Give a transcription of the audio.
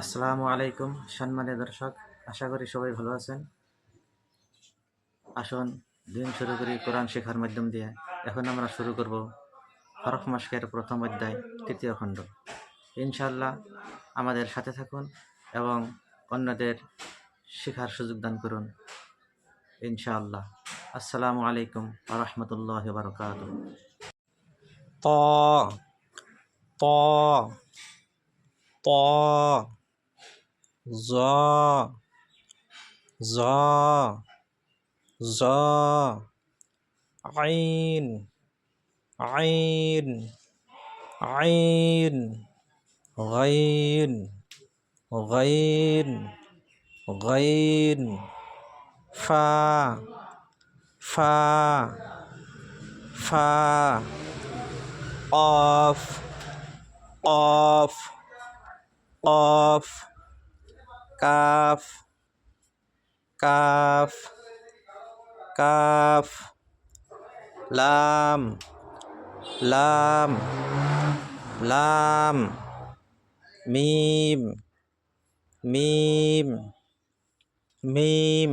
আসসালামু আলাইকুম সম্মানীয় দর্শক। আশা করি সবাই ভালো আছেন। আসুন, দিন শুরু করি কোরআন শেখার মাধ্যম দিয়ে। এখন আমরা শুরু করব হরফ মাস্কের প্রথম অধ্যায়, তৃতীয় খণ্ড। ইনশাল্লাহ আমাদের সাথে থাকুন এবং অন্যদের শেখার সুযোগ দান করুন। ইনশাআল্লাহ। আসসালামু আলাইকুম রহমতুল্লাহ বারকাত ত ত ত জ জ জ, আইন আইন আইন, গাইন গাইন গাইন, ফা ফা ফা off off off কাফ কাফ কাফ লাম লাম লাম মিম মিম মিম